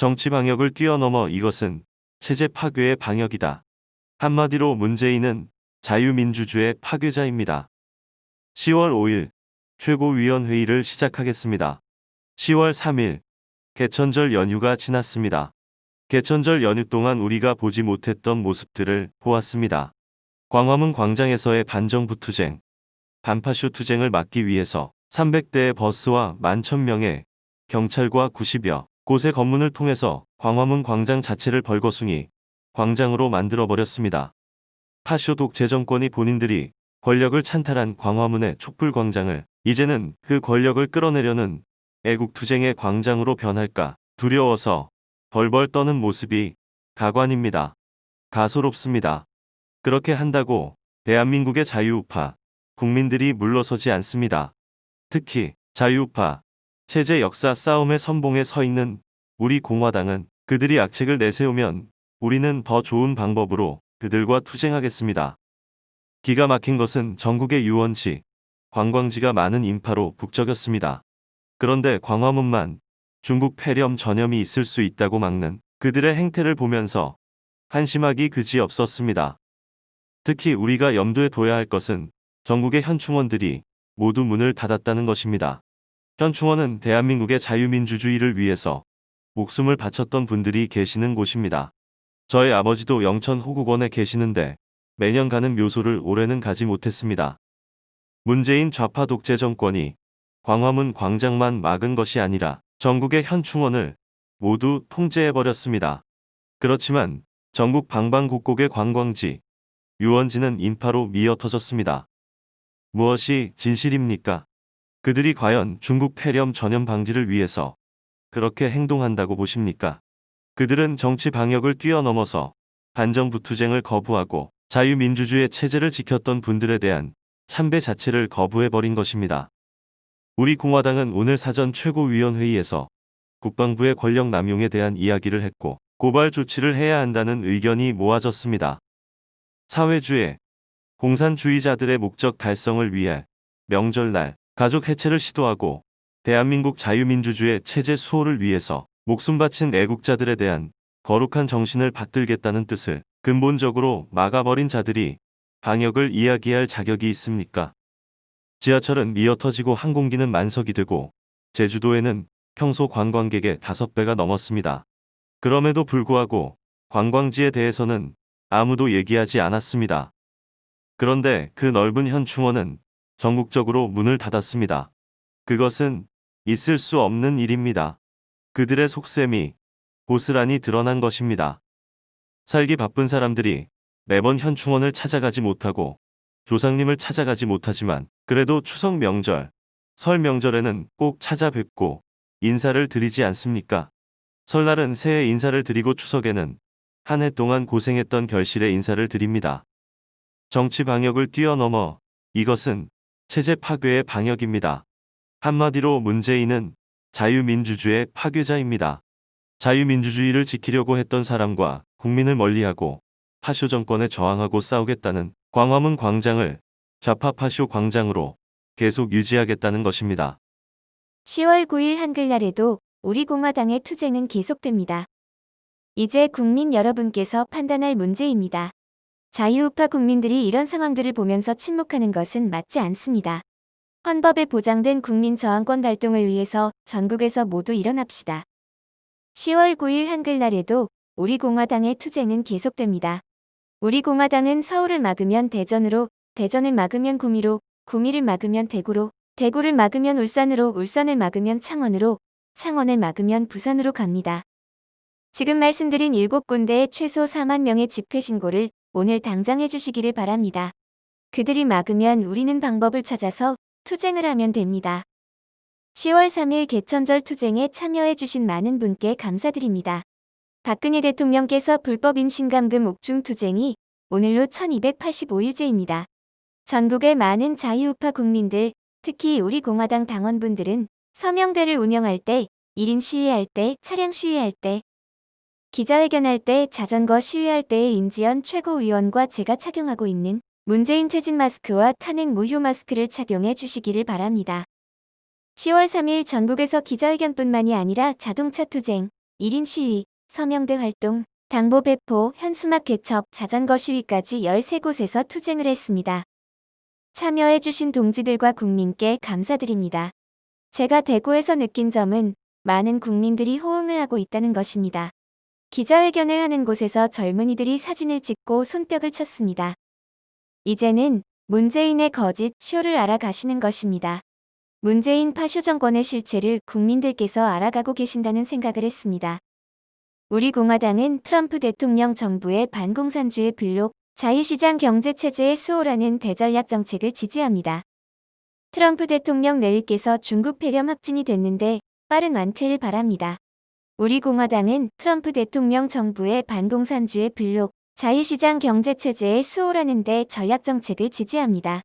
정치 방역을 뛰어넘어 이것은 체제 파괴의 방역이다. 한마디로 문재인은 자유민주주의 파괴자입니다. 10월 5일 최고위원회의를 시작하겠습니다. 10월 3일 개천절 연휴가 지났습니다. 개천절 연휴 동안 우리가 보지 못했던 모습들을 보았습니다. 광화문 광장에서의 반정부 투쟁, 반파쇼 투쟁을 막기 위해서 300대의 버스와 만천명의 경찰과 90여 곳의 검문을 통해서 광화문 광장 자체를 벌거숭이 광장으로 만들어버렸습니다. 파쇼 독 재 정권이 본인들이 권력을 찬탈한 광화문의 촛불광장을 이제는 그 권력을 끌어내려는 애국투쟁의 광장으로 변할까 두려워서 벌벌 떠는 모습이 가관입니다. 가소롭습니다. 그렇게 한다고 대한민국의 자유우파 국민들이 물러서지 않습니다. 특히 자유우파 체제 역사 싸움의 선봉에 서 있는 우리 공화당은 그들이 악책을 내세우면 우리는 더 좋은 방법으로 그들과 투쟁하겠습니다. 기가 막힌 것은 전국의 유원지, 관광지가 많은 인파로 북적였습니다. 그런데 광화문만 중국 폐렴 전염이 있을 수 있다고 막는 그들의 행태를 보면서 한심하기 그지 없었습니다. 특히 우리가 염두에 둬야 할 것은 전국의 현충원들이 모두 문을 닫았다는 것입니다. 현 충원은 대한민국의 자유민주주의를 위해서 목숨을 바쳤던 분들이 계시는 곳입니다. 저의 아버지도 영천 호국원에 계시는데 매년 가는 묘소를 올해는 가지 못했습니다. 문재인 좌파 독재 정권이 광화문 광장만 막은 것이 아니라 전국의 현충원을 모두 통제해버렸습니다. 그렇지만 전국 방방곡곡의 관광지, 유원지는 인파로 미어 터졌습니다. 무엇이 진실입니까? 그들이 과연 중국 폐렴 전염 방지를 위해서 그렇게 행동한다고 보십니까? 그들은 정치 방역을 뛰어넘어서 반정부 투쟁을 거부하고 자유민주주의 체제를 지켰던 분들에 대한 참배 자체를 거부해버린 것입니다. 우리 공화당은 오늘 사전 최고위원회의에서 국방부의 권력 남용에 대한 이야기를 했고 고발 조치를 해야 한다는 의견이 모아졌습니다. 사회주의, 공산주의자들의 목적 달성을 위해 명절날 가족 해체를 시도하고 대한민국 자유민주주의 체제 수호를 위해서 목숨 바친 애국자들에 대한 거룩한 정신을 받들겠다는 뜻을 근본적으로 막아버린 자들이 방역을 이야기할 자격이 있습니까? 지하철은 미어터지고 항공기는 만석이 되고 제주도에는 평소 관광객의 5배가 넘었습니다. 그럼에도 불구하고 관광지에 대해서는 아무도 얘기하지 않았습니다. 그런데 그 넓은 현충원은 전국적으로 문을 닫았습니다. 그것은 있을 수 없는 일입니다. 그들의 속셈이 고스란히 드러난 것입니다. 살기 바쁜 사람들이 매번 현충원을 찾아가지 못하고 조상님을 찾아가지 못하지만 그래도 추석 명절, 설 명절에는 꼭 찾아뵙고 인사를 드리지 않습니까? 설날은 새해 인사를 드리고 추석에는 한 해 동안 고생했던 결실의 인사를 드립니다. 정치 방역을 뛰어넘어 이것은 체제 파괴의 방역입니다. 한마디로 문재인은 자유민주주의 파괴자입니다. 자유민주주의를 지키려고 했던 사람과 국민을 멀리하고 파쇼 정권에 저항하고 싸우겠다는 광화문 광장을 좌파 파쇼 광장으로 계속 유지하겠다는 것입니다. 10월 9일 한글날에도 우리 공화당의 투쟁은 계속됩니다. 이제 국민 여러분께서 판단할 문제입니다. 자유우파 국민들이 이런 상황들을 보면서 침묵하는 것은 맞지 않습니다. 헌법에 보장된 국민 저항권 발동을 위해서 전국에서 모두 일어납시다. 10월 9일 한글날에도 우리 공화당의 투쟁은 계속됩니다. 우리 공화당은 서울을 막으면 대전으로, 대전을 막으면 구미로, 구미를 막으면 대구로, 대구를 막으면 울산으로, 울산을 막으면 창원으로, 창원을 막으면 부산으로 갑니다. 지금 말씀드린 7군데의 최소 4만 명의 집회 신고를 오늘 당장 해주시기를 바랍니다. 그들이 막으면 우리는 방법을 찾아서 투쟁을 하면 됩니다. 10월 3일 개천절 투쟁에 참여해주신 많은 분께 감사드립니다. 박근혜 대통령께서 불법 임신감금 옥중 투쟁이 오늘로 1285일째입니다. 전국의 많은 자유우파 국민들, 특히 우리 공화당 당원분들은 서명대를 운영할 때, 1인 시위할 때, 차량 시위할 때, 기자회견할 때, 자전거 시위할 때의 인지연 최고위원과 제가 착용하고 있는 문재인 퇴진 마스크와 탄핵 무효 마스크를 착용해 주시기를 바랍니다. 10월 3일 전국에서 기자회견뿐만이 아니라 자동차 투쟁, 1인 시위, 서명대 활동, 당보 배포, 현수막 개첩, 자전거 시위까지 13곳에서 투쟁을 했습니다. 참여해주신 동지들과 국민께 감사드립니다. 제가 대구에서 느낀 점은 많은 국민들이 호응을 하고 있다는 것입니다. 기자회견을 하는 곳에서 젊은이들이 사진을 찍고 손뼉을 쳤습니다. 이제는 문재인의 거짓 쇼를 알아가시는 것입니다. 문재인 파쇼 정권의 실체를 국민들께서 알아가고 계신다는 생각을 했습니다. 우리 공화당은 트럼프 대통령 정부의 반공산주의 블록, 자유시장 경제체제의 수호라는 대전략 정책을 지지합니다. 트럼프 대통령 내일께서 중국 폐렴 확진이 됐는데 빠른 완쾌를 바랍니다. 우리 공화당은 트럼프 대통령 정부의 반공산주의 블록, 자유시장 경제체제의 수호라는 데 전략정책을 지지합니다.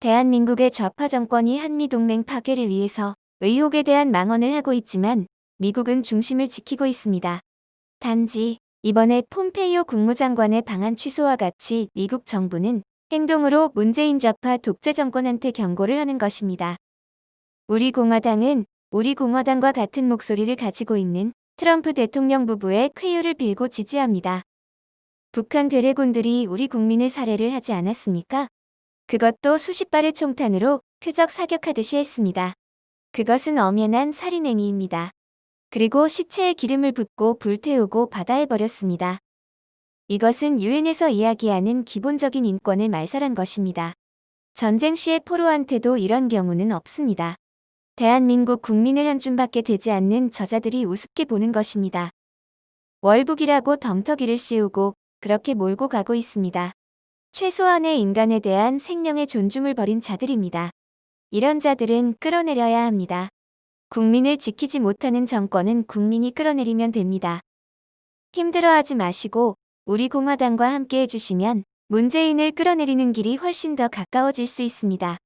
대한민국의 좌파 정권이 한미동맹 파괴를 위해서 의혹에 대한 망언을 하고 있지만 미국은 중심을 지키고 있습니다. 단지 이번에 폼페이오 국무장관의 방한 취소와 같이 미국 정부는 행동으로 문재인 좌파 독재 정권한테 경고를 하는 것입니다. 우리 공화당은 우리 공화당과 같은 목소리를 가지고 있는 트럼프 대통령 부부의 쾌유를 빌고 지지합니다. 북한 괴뢰군들이 우리 국민을 살해를 하지 않았습니까? 그것도 수십 발의 총탄으로 표적 사격하듯이 했습니다. 그것은 엄연한 살인행위입니다. 그리고 시체에 기름을 붓고 불태우고 바다에 버렸습니다. 이것은 유엔에서 이야기하는 기본적인 인권을 말살한 것입니다. 전쟁 시의 포로한테도 이런 경우는 없습니다. 대한민국 국민을 한 줌밖에 되지 않는 저자들이 우습게 보는 것입니다. 월북이라고 덤터기를 씌우고 그렇게 몰고 가고 있습니다. 최소한의 인간에 대한 생명의 존중을 버린 자들입니다. 이런 자들은 끌어내려야 합니다. 국민을 지키지 못하는 정권은 국민이 끌어내리면 됩니다. 힘들어하지 마시고 우리 공화당과 함께 해주시면 문재인을 끌어내리는 길이 훨씬 더 가까워질 수 있습니다.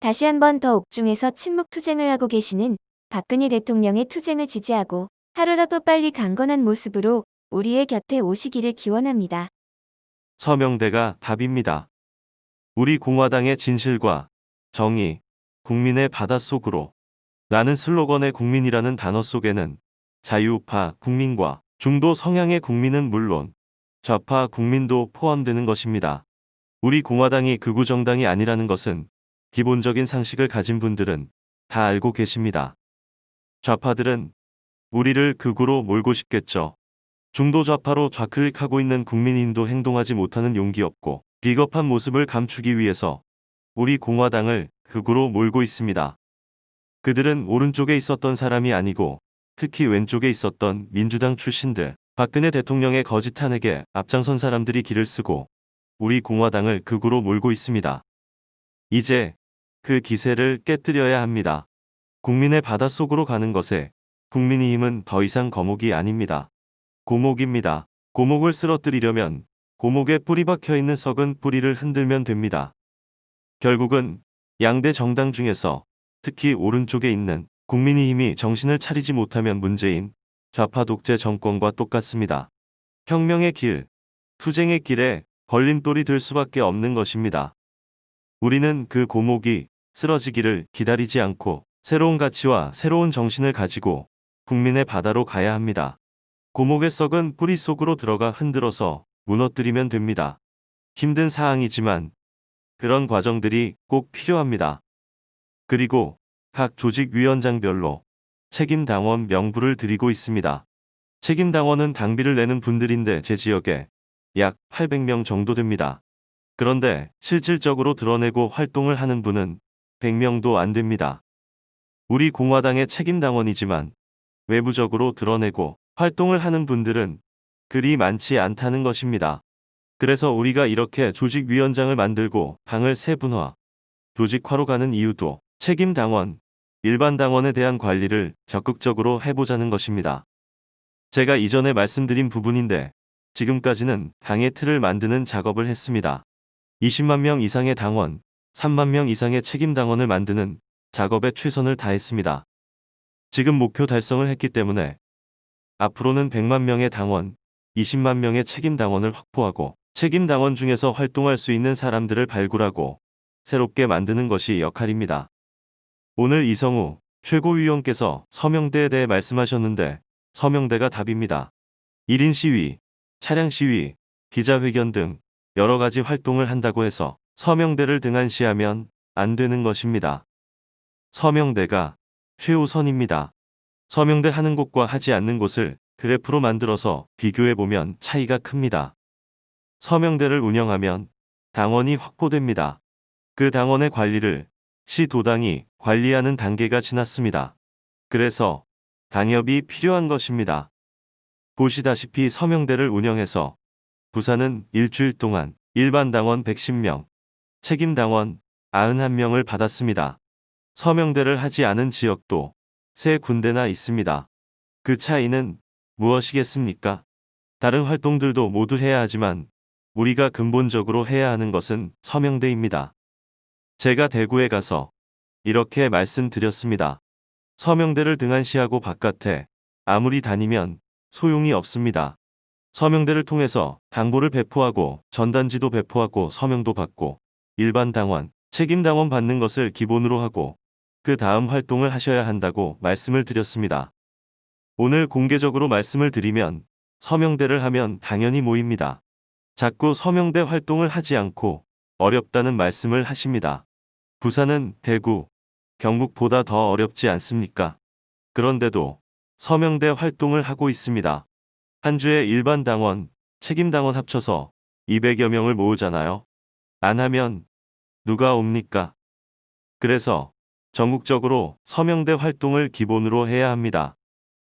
다시 한 번 더 옥중에서 침묵 투쟁을 하고 계시는 박근혜 대통령의 투쟁을 지지하고 하루라도 빨리 강건한 모습으로 우리의 곁에 오시기를 기원합니다. 서명대가 답입니다. 우리 공화당의 진실과 정의, 국민의 바닷속으로 라는 슬로건의 국민이라는 단어 속에는 자유우파 국민과 중도 성향의 국민은 물론 좌파 국민도 포함되는 것입니다. 우리 공화당이 극우 정당이 아니라는 것은 기본적인 상식을 가진 분들은 다 알고 계십니다. 좌파들은 우리를 극우로 몰고 싶겠죠. 중도 좌파로 좌클릭하고 있는 국민인도 행동하지 못하는 용기 없고 비겁한 모습을 감추기 위해서 우리 공화당을 극우로 몰고 있습니다. 그들은 오른쪽에 있었던 사람이 아니고 특히 왼쪽에 있었던 민주당 출신들, 박근혜 대통령의 거짓 탄핵에 앞장선 사람들이 길을 쓰고 우리 공화당을 극우로 몰고 있습니다. 이제 그 기세를 깨뜨려야 합니다. 국민의 바닷속으로 가는 것에 국민의힘은 더 이상 거목이 아닙니다. 고목입니다. 고목을 쓰러뜨리려면 고목에 뿌리 박혀 있는 썩은 뿌리를 흔들면 됩니다. 결국은 양대 정당 중에서 특히 오른쪽에 있는 국민의힘이 정신을 차리지 못하면 문재인 좌파 독재 정권과 똑같습니다. 혁명의 길, 투쟁의 길에 걸림돌이 될 수밖에 없는 것입니다. 우리는 그 고목이 쓰러지기를 기다리지 않고 새로운 가치와 새로운 정신을 가지고 국민의 바다로 가야 합니다. 고목의 썩은 뿌리 속으로 들어가 흔들어서 무너뜨리면 됩니다. 힘든 사항이지만 그런 과정들이 꼭 필요합니다. 그리고 각 조직위원장별로 책임당원 명부를 드리고 있습니다. 책임당원은 당비를 내는 분들인데 제 지역에 약 800명 정도 됩니다. 그런데 실질적으로 드러내고 활동을 하는 분은 100명도 안 됩니다. 우리 공화당의 책임당원이지만 외부적으로 드러내고 활동을 하는 분들은 그리 많지 않다는 것입니다. 그래서 우리가 이렇게 조직위원장을 만들고 당을 세분화, 조직화로 가는 이유도 책임당원, 일반 당원에 대한 관리를 적극적으로 해보자는 것입니다. 제가 이전에 말씀드린 부분인데 지금까지는 당의 틀을 만드는 작업을 했습니다. 20만 명 이상의 당원, 3만 명 이상의 책임당원을 만드는 작업에 최선을 다했습니다. 지금 목표 달성을 했기 때문에 앞으로는 100만 명의 당원, 20만 명의 책임당원을 확보하고 책임당원 중에서 활동할 수 있는 사람들을 발굴하고 새롭게 만드는 것이 역할입니다. 오늘 이성우 최고위원께서 서명대에 대해 말씀하셨는데 서명대가 답입니다. 1인 시위, 차량 시위, 기자회견 등 여러 가지 활동을 한다고 해서 서명대를 등한시하면 안 되는 것입니다. 서명대가 최우선입니다. 서명대 하는 곳과 하지 않는 곳을 그래프로 만들어서 비교해 보면 차이가 큽니다. 서명대를 운영하면 당원이 확보됩니다. 그 당원의 관리를 시 도당이 관리하는 단계가 지났습니다. 그래서 당협이 필요한 것입니다. 보시다시피 서명대를 운영해서 부산은 일주일 동안 일반 당원 110명, 책임 당원 91명을 받았습니다. 서명대를 하지 않은 지역도 세 군데나 있습니다. 그 차이는 무엇이겠습니까? 다른 활동들도 모두 해야 하지만 우리가 근본적으로 해야 하는 것은 서명대입니다. 제가 대구에 가서 이렇게 말씀드렸습니다. 서명대를 등한시하고 바깥에 아무리 다니면 소용이 없습니다. 서명대를 통해서 당보를 배포하고 전단지도 배포하고 서명도 받고 일반 당원, 책임 당원 받는 것을 기본으로 하고 그 다음 활동을 하셔야 한다고 말씀을 드렸습니다. 오늘 공개적으로 말씀을 드리면 서명대를 하면 당연히 모입니다. 자꾸 서명대 활동을 하지 않고 어렵다는 말씀을 하십니다. 부산은 대구, 경북보다 더 어렵지 않습니까? 그런데도 서명대 활동을 하고 있습니다. 한 주에 일반 당원, 책임 당원 합쳐서 200여 명을 모으잖아요. 안 하면 누가 옵니까? 그래서 전국적으로 서명대 활동을 기본으로 해야 합니다.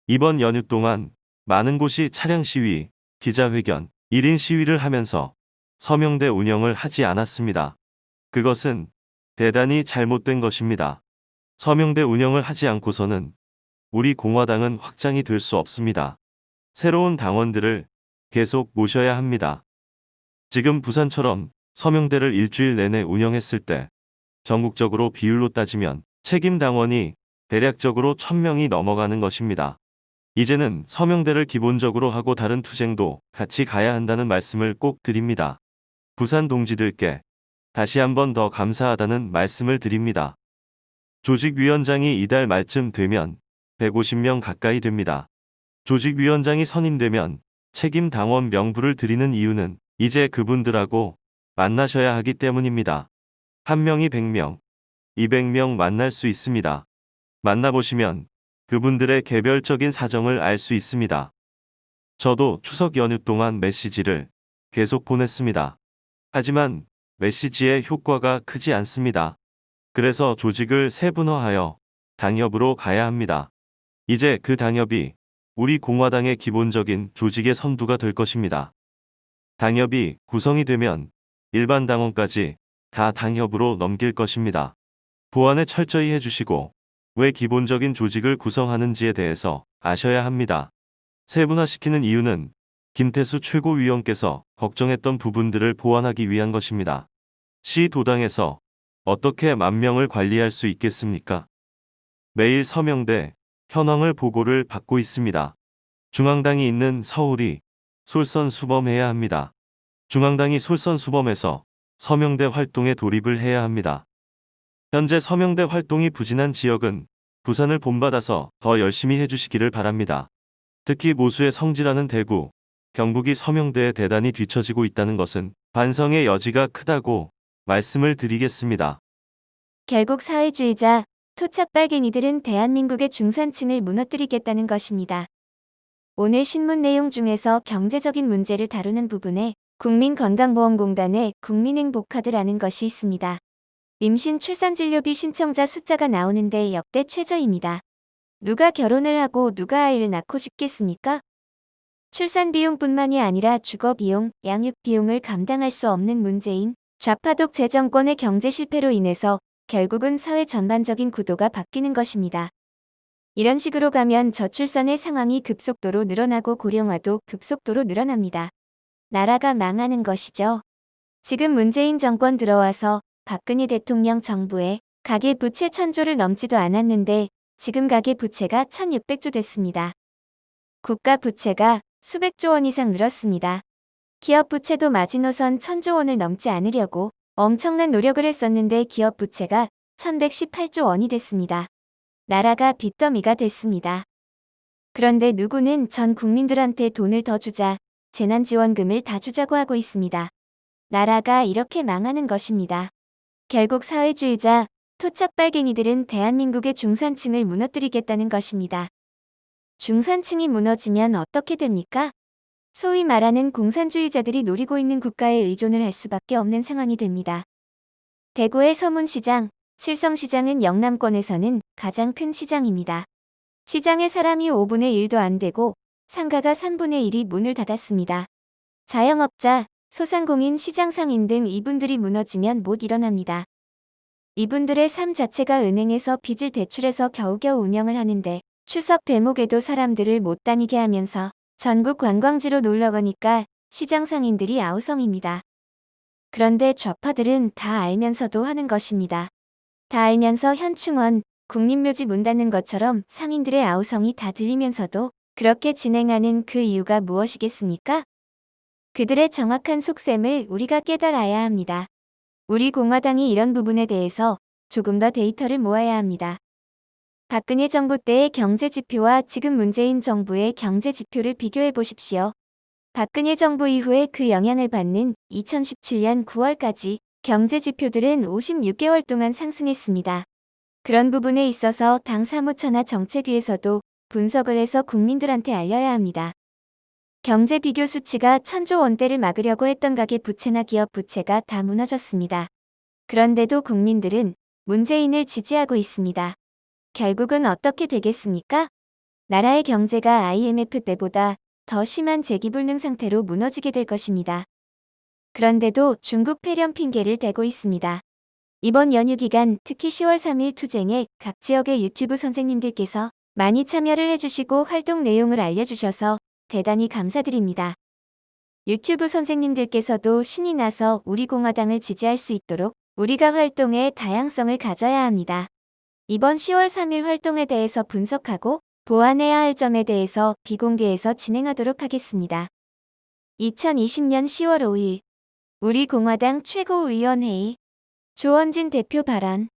이번 연휴 동안 많은 곳이 차량 시위, 기자회견, 1인 시위를 하면서 서명대 운영을 하지 않았습니다. 그것은 대단히 잘못된 것입니다. 서명대 운영을 하지 않고서는 우리 공화당은 확장이 될 수 없습니다. 새로운 당원들을 계속 모셔야 합니다. 지금 부산처럼 서명대를 일주일 내내 운영했을 때 전국적으로 비율로 따지면 책임 당원이 대략적으로 1000명이 넘어가는 것입니다. 이제는 서명대를 기본적으로 하고 다른 투쟁도 같이 가야 한다는 말씀을 꼭 드립니다. 부산 동지들께 다시 한번 더 감사하다는 말씀을 드립니다. 조직위원장이 이달 말쯤 되면 150명 가까이 됩니다. 조직위원장이 선임되면 책임 당원 명부를 드리는 이유는 이제 그분들하고 만나셔야 하기 때문입니다. 한 명이 100명, 200명 만날 수 있습니다. 만나보시면 그분들의 개별적인 사정을 알 수 있습니다. 저도 추석 연휴 동안 메시지를 계속 보냈습니다. 하지만 메시지의 효과가 크지 않습니다. 그래서 조직을 세분화하여 당협으로 가야 합니다. 이제 그 당협이 우리 공화당의 기본적인 조직의 선두가 될 것입니다. 당협이 구성이 되면 일반 당원까지 다 당협으로 넘길 것입니다. 보완을 철저히 해주시고 왜 기본적인 조직을 구성하는지에 대해서 아셔야 합니다. 세분화시키는 이유는 김태수 최고위원께서 걱정했던 부분들을 보완하기 위한 것입니다. 시 도당에서 어떻게 만 명을 관리할 수 있겠습니까? 매일 서명대 현황을 보고를 받고 있습니다. 중앙당이 있는 서울이 솔선수범해야 합니다. 중앙당이 솔선수범해서 서명대 활동에 돌입을 해야 합니다. 현재 서명대 활동이 부진한 지역은 부산을 본받아서 더 열심히 해주시기를 바랍니다. 특히 모수의 성지라는 대구, 경북이 서명대에 대단히 뒤처지고 있다는 것은 반성의 여지가 크다고 말씀을 드리겠습니다. 결국 사회주의자, 토착빨갱이들은 대한민국의 중산층을 무너뜨리겠다는 것입니다. 오늘 신문 내용 중에서 경제적인 문제를 다루는 부분에 국민건강보험공단의 국민행복카드라는 것이 있습니다. 임신 출산진료비 신청자 숫자가 나오는데 역대 최저입니다. 누가 결혼을 하고 누가 아이를 낳고 싶겠습니까? 출산 비용뿐만이 아니라 주거 비용, 양육 비용을 감당할 수 없는 문제인 좌파독 재정권의 경제 실패로 인해서 결국은 사회 전반적인 구도가 바뀌는 것입니다. 이런 식으로 가면 저출산의 상황이 급속도로 늘어나고 고령화도 급속도로 늘어납니다. 나라가 망하는 것이죠. 지금 문재인 정권 들어와서 박근혜 대통령 정부에 가계 부채 천조를 넘지도 않았는데 지금 가계 부채가 1600조 됐습니다. 국가 부채가 수백조 원 이상 늘었습니다. 기업 부채도 마지노선 1000조 원을 넘지 않으려고 엄청난 노력을 했었는데 기업 부채가 1118조 원이 됐습니다. 나라가 빚더미가 됐습니다. 그런데 누구는 전 국민들한테 돈을 더 주자, 재난지원금을 다 주자고 하고 있습니다. 나라가 이렇게 망하는 것입니다. 결국 사회주의자, 토착빨갱이들은 대한민국의 중산층을 무너뜨리겠다는 것입니다. 중산층이 무너지면 어떻게 됩니까? 소위 말하는 공산주의자들이 노리고 있는 국가에 의존을 할 수밖에 없는 상황이 됩니다. 대구의 서문시장, 칠성시장은 영남권에서는 가장 큰 시장입니다. 시장에 사람이 5분의 1도 안 되고 상가가 3분의 1이 문을 닫았습니다. 자영업자, 소상공인, 시장 상인 등 이분들이 무너지면 못 일어납니다. 이분들의 삶 자체가 은행에서 빚을 대출해서 겨우겨우 운영을 하는데 추석 대목에도 사람들을 못 다니게 하면서 전국 관광지로 놀러 가니까 시장 상인들이 아우성입니다. 그런데 좌파들은 다 알면서도 하는 것입니다. 다 알면서 현충원, 국립묘지 문 닫는 것처럼 상인들의 아우성이 다 들리면서도 그렇게 진행하는 그 이유가 무엇이겠습니까? 그들의 정확한 속셈을 우리가 깨달아야 합니다. 우리 공화당이 이런 부분에 대해서 조금 더 데이터를 모아야 합니다. 박근혜 정부 때의 경제 지표와 지금 문재인 정부의 경제 지표를 비교해 보십시오. 박근혜 정부 이후에 그 영향을 받는 2017년 9월까지 경제 지표들은 56개월 동안 상승했습니다. 그런 부분에 있어서 당 사무처나 정책위에서도 분석을 해서 국민들한테 알려야 합니다. 경제 비교 수치가 천조 원대를 막으려고 했던 가계 부채나 기업 부채가 다 무너졌습니다. 그런데도 국민들은 문재인을 지지하고 있습니다. 결국은 어떻게 되겠습니까? 나라의 경제가 IMF 때보다 더 심한 재기불능 상태로 무너지게 될 것입니다. 그런데도 중국 폐렴 핑계를 대고 있습니다. 이번 연휴 기간 특히 10월 3일 투쟁에 각 지역의 유튜브 선생님들께서 많이 참여를 해주시고 활동 내용을 알려주셔서 대단히 감사드립니다. 유튜브 선생님들께서도 신이 나서 우리 공화당을 지지할 수 있도록 우리가 활동의 다양성을 가져야 합니다. 이번 10월 3일 활동에 대해서 분석하고 보완해야 할 점에 대해서 비공개해서 진행하도록 하겠습니다. 2020년 10월 5일 우리 공화당 최고위원회의 조원진 대표 발언